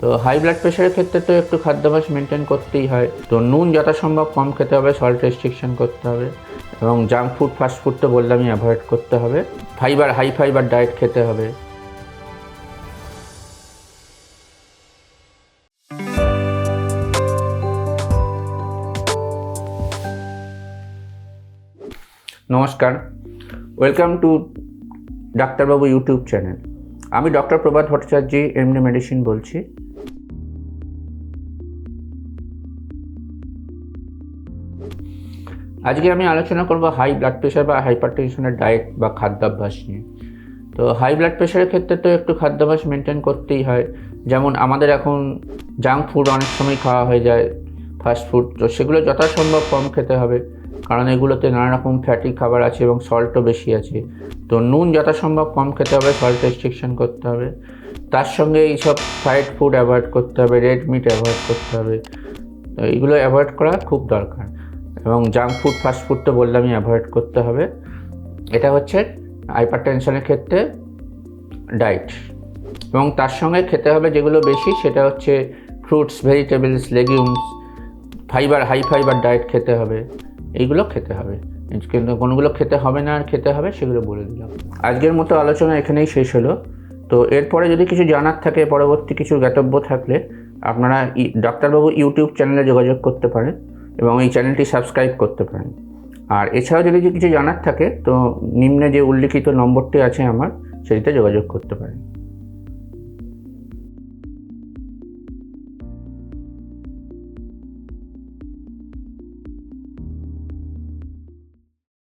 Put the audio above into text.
তো high blood প্রেশারের ক্ষেত্রে তো একটু খাদ্যাভ্যাস মেনটেন করতেই হয়। তো নুন যথাসম্ভব কম খেতে হবে সল্ট রেস্ট্রিকশন করতে হবে এবং জাঙ্ক ফুড ফাস্ট ফুড তো বললামই অ্যাভয়েড করতে হবে। ফাইবার হাই ফাইবার ডায়েট খেতে হবে। নমস্কার ওয়েলকাম টু ডাক্তারবাবু ইউটিউব চ্যানেল আমি doctor Prabhat Bhattacharya, MD medicine বলছি। আজকে আমি আলোচনা করব হাই ব্লাড প্রেশার বা হাইপার টেনশনের ডায়েট বা খাদ্যাভ্যাস নিয়ে। তো হাই ব্লাড প্রেশারের ক্ষেত্রে তো একটু খাদ্যাভ্যাস মেনটেন করতেই হয়। যেমন আমাদের এখন জাঙ্ক ফুড অনেক সময় খাওয়া হয়ে যায়, ফাস্ট ফুড, তো সেগুলো যথাসম্ভব কম খেতে হবে। কারণ এগুলোতে নানা রকম ফ্যাটি খাবার আছে এবং সল্টও বেশি আছে। তো নুন যথাসম্ভব কম খেতে হবে সল্ট রেস্ট্রিকশন করতে হবে। তার সঙ্গে এইসব ফ্রাইড ফুড অ্যাভয়েড করতে হবে রেড মিট অ্যাভয়েড করতে হবে। তো এইগুলো অ্যাভয়েড করা খুব দরকার। এবং জাঙ্ক ফুড ফাস্ট ফুড তো বললামই অ্যাভয়েড করতে হবে। এটা হচ্ছে হাইপার টেনশনের ক্ষেত্রে ডায়েট এবং তার সঙ্গে খেতে হবে যেগুলো বেশি, সেটা হচ্ছে fruits vegetables legumes fibre high fibre diet খেতে হবে। এইগুলো খেতে হবে। কিন্তু কোনগুলো খেতে হবে না, আর খেতে হবে সেগুলো বলে দিলাম। আজকের মতো আলোচনা এখানেই শেষ হলো। তো এরপরে যদি কিছু জানার থাকে, পরবর্তী কিছু জ্ঞাতব্য থাকলে আপনারা ডাক্তারবাবু ইউটিউব চ্যানেলে যোগাযোগ করতে পারেন এবং এই চ্যানেলটি সাবস্ক্রাইব করতে পারেন। আর এছাড়াও যদি কিছু জানার থাকে, তো নিম্নে যে উল্লিখিত নম্বরটি আছে আমার, সেটিতে যোগাযোগ করতে পারেন।